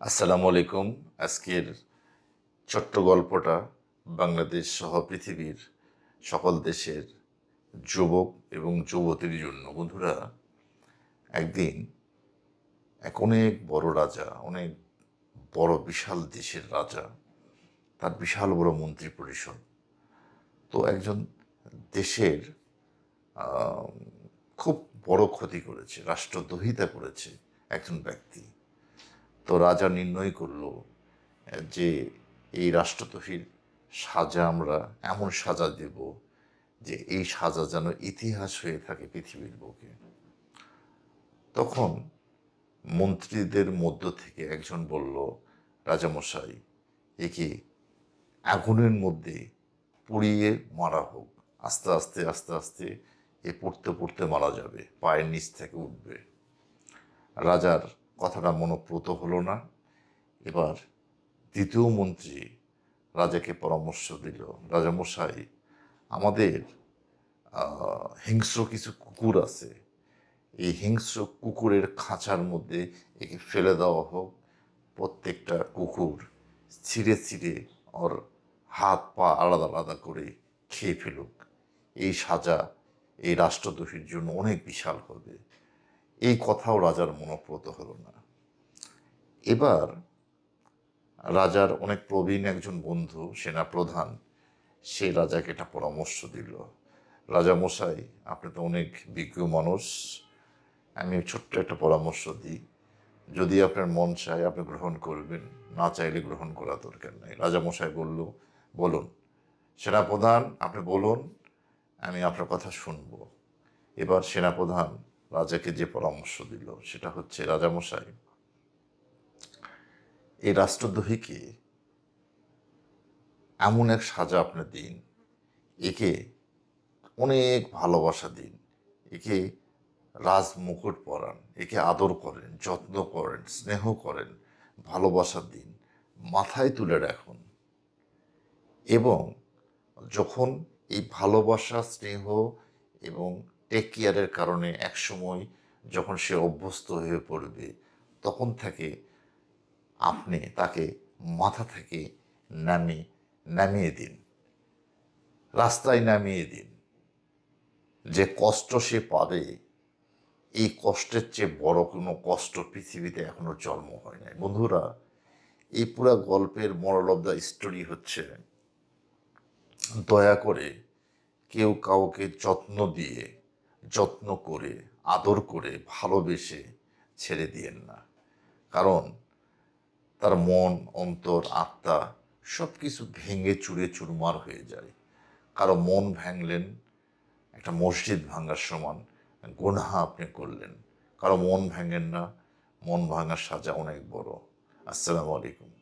আসসালামু আলাইকুম। আজকের ছোট্ট গল্পটা বাংলাদেশ সহ পৃথিবীর সকল দেশের যুবক এবং যুবতীর জন্য। বন্ধুরা, একদিন এক অনেক বড় রাজা, অনেক বড় বিশাল দেশের রাজা, তার বিশাল বড় মন্ত্রী পরিষদ, তো একজন দেশের খুব বড় ক্ষতি করেছে, রাষ্ট্রদ্রোহিতা করেছে একজন ব্যক্তি। তো রাজা নির্ণয় করল, যে এই রাষ্ট্রদ্রোহীর সাজা আমরা এমন সাজা দেব যে এই সাজা যেন ইতিহাস হয়ে থাকে পৃথিবীর বুকে। তখন মন্ত্রীদের মধ্য থেকে একজন বলল, রাজামশাই, একে আগুনের মধ্যে পুড়িয়ে মারা হোক। আস্তে আস্তে আস্তে আস্তে এ পড়তে পড়তে মারা যাবে, পায়ের নিচ থেকে উঠবে। রাজার কথাটা মনোপ্রত হলো না। এবার দ্বিতীয় মন্ত্রী রাজাকে পরামর্শ দিল। রাজামশাই, আমাদের হিংস্র কিছু কুকুর আছে। এই হিংস্র কুকুরের খাঁচার মধ্যে একে ফেলে দেওয়া হোক। প্রত্যেকটা কুকুর ছিঁড়ে ছিঁড়ে ওর হাত পা আলাদা আলাদা করে খেয়ে ফেলুক। এই সাজা এই রাষ্ট্রদ্রোহীর জন্য অনেক বিশাল হবে। এই কথাও রাজার মনোপ্রত হলো না। এবার রাজার অনেক প্রবীণ একজন বন্ধু, সেনাপ্রধান, সে রাজাকে একটা পরামর্শ দিল। রাজা মশাই, আপনি তো অনেক বিজ্ঞ মানুষ, আমি ছোট্ট একটা পরামর্শ দিই। যদি আপনার মন চায় আপনি গ্রহণ করবেন, না চাইলে গ্রহণ করা দরকার নেই। রাজামশাই বলল, বলুন, সেনাপ্রধান, আপনি বলুন, আমি আপনার কথা শুনব। এবার সেনাপ্রধান রাজাকে যে পরামর্শ দিল, সেটা হচ্ছে রাজামশাই, এই রাষ্ট্রদ্রোহীকে এমন এক সাজা আপনি দিন, একে অনেক ভালোবাসা দিন, একে রাজ মুকুট পরান, একে আদর করেন, যত্ন করেন, স্নেহ করেন, ভালোবাসা দিন, মাথায় তুলে রাখুন। এবং যখন এই ভালোবাসা, স্নেহ এবং টেক কেয়ারের কারণে একসময় যখন সে অভ্যস্ত হয়ে পড়বে, তখন থেকে আপনি তাকে মাথা থেকে নামিয়ে নামিয়ে দিন। রাস্তায় নামিয়ে দিন। যে কষ্ট সে পাবে, এই কষ্টের চেয়ে বড় কোনো কষ্ট পৃথিবীতে এখনও জন্ম হয় নাই। বন্ধুরা, এই পুরো গল্পের মরাল অফ দ্য স্টোরি হচ্ছে, দয়া করে কেউ কাউকে যত্ন দিয়ে যত্ন করে, আদর করে, ভালোবেসে ছেড়ে দিয়েন না। কারণ তার মন, অন্তর, আত্মা সব কিছু ভেঙে চুরে চুরমার হয়ে যায়। কারও মন ভাঙলেন, একটা মসজিদ ভাঙার সমান গুনহা আপনি করলেন। কারও মন ভাঙেন না, মন ভাঙার সাজা অনেক বড়। আসসালামু আলাইকুম।